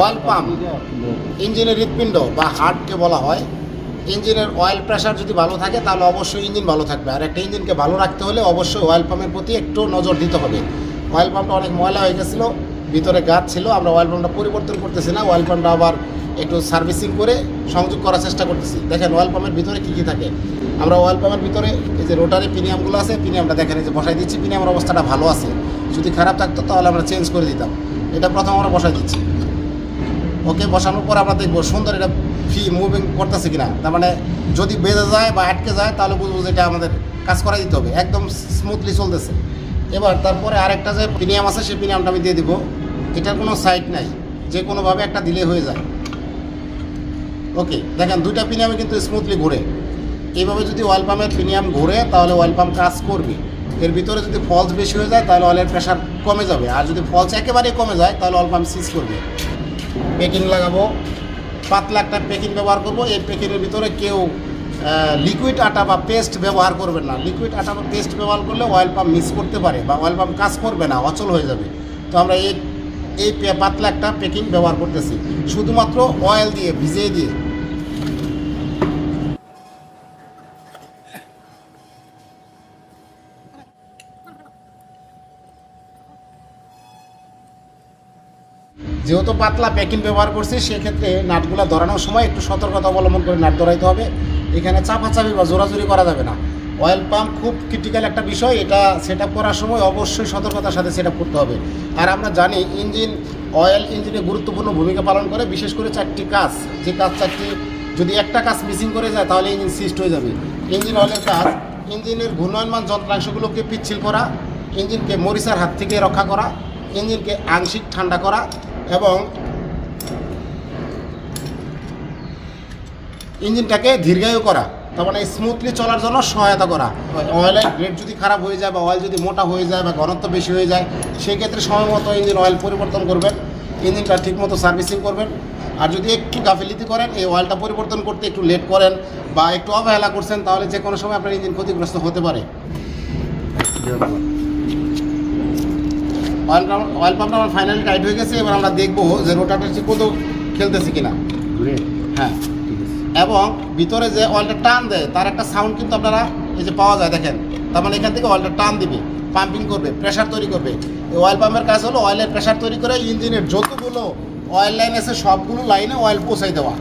Oil pump ইঞ্জিনের হৃৎপিণ্ড বা হার্টকে বলা হয় ইঞ্জিনের অয়েল প্রেশার যদি ভালো থাকে, তাহলে অবশ্যই ইঞ্জিন ভালো থাকবে। আর একটা ইঞ্জিনকে ভালো রাখতে হলে অবশ্যই অয়েল পাম্পের প্রতি একটু নজর দিতে হবে। অয়েল পাম্পটা অনেক ময়লা হয়ে গেছিল, ভিতরে গাছ ছিল, আমরা অয়েল পাম্পটা পরিবর্তন করতেছি না অয়েল পাম্পটা আবার একটু সার্ভিসিং করে সংযোগ করার চেষ্টা করতেছি। দেখেন অয়েল পাম্পের ভিতরে কী কী থাকে। আমরা অয়েল পাম্পের ভিতরে এই যে রোটারি প্রিমিয়ামগুলো আছে প্রিমিয়ামটা দেখেন, এই যে বসাই দিচ্ছি প্রিমিয়ামের অবস্থাটা ভালো আছে। যদি খারাপ থাকতো, তাহলে আমরা চেঞ্জ করে দিতাম। এটা প্রথম আমরা বসাই দিচ্ছি। ওকে বসানোর পর আমরা দেখব সুন্দর এটা ফি মুভিং করতেছে কিনা। তার মানে যদি বেঁধে যায় বা আটকে যায়, তাহলে বুঝব যে এটা আমাদের কাজ করাই দিতে হবে। একদম স্মুথলি চলতেছে। এবার তারপরে আরেকটা যে প্রিমিয়াম আছে, সেই প্রিমিয়ামটা আমি দিয়ে দিব। এটার কোনো সাইড নাই। যে কোনোভাবে একটা দিলে হয়ে যায়। ওকে, দেখেন দুইটা প্রিমিয়ামে কিন্তু স্মুথলি ঘুরে। এইভাবে যদি অয়েল পাম্পের প্রিমিয়াম ঘুরে, তাহলে অয়েল পাম্প কাজ করবে। এর ভিতরে যদি ফলস বেশি হয়ে যায়, তাহলে অয়েলের প্রেশার কমে যাবে। আর যদি ফলস একেবারেই কমে যায়, তাহলে অয়েল পাম্প সিজ করবে। পেকিং লাগাবো। পাতলা একটা পেকিং ব্যবহার করব। এই পেকিংয়ের ভিতরে কেউ লিকুইড আটা বা পেস্ট ব্যবহার করবেন না। লিকুইড আটা বা পেস্ট ব্যবহার করলে অয়েল পাম্প মিস করতে পারে বা অয়েল পাম্প কাজ করবে না, অচল হয়ে যাবে। তো আমরা এই এই পাতলা একটা পেকিং ব্যবহার করতেছি। শুধুমাত্র অয়েল দিয়ে, ভিজিয়ে দিয়ে। যেহেতু পাতলা প্যাকিং ব্যবহার করছি, সেক্ষেত্রে নাটগুলো ধরানোর সময় একটু সতর্কতা অবলম্বন করে নাট ধরাইতে হবে। এখানে চাপাচাপি বা জোরাজুরি করা যাবে না। অয়েল পাম্প খুব ক্রিটিক্যাল একটা বিষয়, এটা সেট করার সময় অবশ্যই সতর্কতার সাথে সেট করতে হবে। আর আমরা জানি ইঞ্জিন অয়েল ইঞ্জিনে গুরুত্বপূর্ণ ভূমিকা পালন করে, বিশেষ করে চারটি কাজ। যে কাজ চারটি, যদি একটা কাজ মিসিং করে যায়, তাহলে ইঞ্জিন সিস্ট হয়ে যাবে। ইঞ্জিন অয়েলের কাজ, ইঞ্জিনের ঘূর্ণয়মান যন্ত্রাংশগুলোকে পিচ্ছিল করা, ইঞ্জিনকে মরিচার হাত থেকে রক্ষা করা, ইঞ্জিনকে আংশিক ঠান্ডা করা এবং ইঞ্জিনটাকে দীর্ঘায়ু করা, তার মানে স্মুথলি চলার জন্য সহায়তা করা। অয়েলের গ্রেড যদি খারাপ হয়ে যায় বা অয়েল যদি মোটা হয়ে যায় বা ঘনত্ব বেশি হয়ে যায় সেই ক্ষেত্রে সময় মতো ইঞ্জিন অয়েল পরিবর্তন করবেন, ইঞ্জিনটা ঠিকমতো সার্ভিসিং করবেন। আর যদি একটু গাফিলিতি করেন, এই অয়েলটা পরিবর্তন করতে একটু লেট করেন বা একটু অবহেলা করছেন, তাহলে যে কোনো সময় আপনার ইঞ্জিন ক্ষতিগ্রস্ত হতে পারে। অয়েল পাম্প অয়েল পাম্পটা আমার ফাইনালি টাইট হয়ে গেছে এবার আমরা দেখব যে রোটারটা ঠিক কত খেলতেছে কিনা। হ্যাঁ। এবং ভিতরে যে অয়েলটা টান দেয় তার একটা সাউন্ড কিন্তু আপনারা এই যে পাওয়া যায় দেখেন। তার মানে এখান থেকে অয়েলটা টান দিবে পাম্পিং করবে প্রেশার তৈরি করবে। এই অয়েল পাম্পের কাজ হলো অয়েলের প্রেশার তৈরি করে ইঞ্জিনের যতগুলো অয়েল লাইন আছে সবগুলো লাইনে অয়েল পৌঁছাই দেওয়া।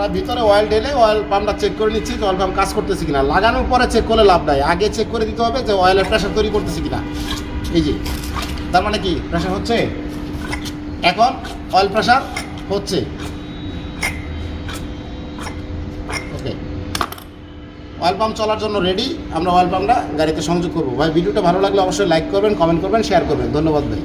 আমরা ভিতরে অয়েল ঢেলে অয়েল পাম্পটা চেক করে নিচ্ছি যে অয়েল পাম্প কাজ করতেছে কিনা। লাগানোর পরে চেক করলে লাভ নাই। আগে চেক করে দিতে হবে যে অয়েলের প্রেশার তৈরি করতেছে কিনা। এই যে, তার মানে কি? প্রেশার হচ্ছে? এখন অয়েল প্রেশার হচ্ছে। ওকে অয়েল পাম্প চলার জন্য রেডি আমরা অয়েল পাম্পটা গাড়িতে সংযোগ করব। ভাই ভিডিওটা ভালো লাগলে অবশ্যই লাইক করবেন কমেন্ট করবেন শেয়ার করবেন। ধন্যবাদ ভাই।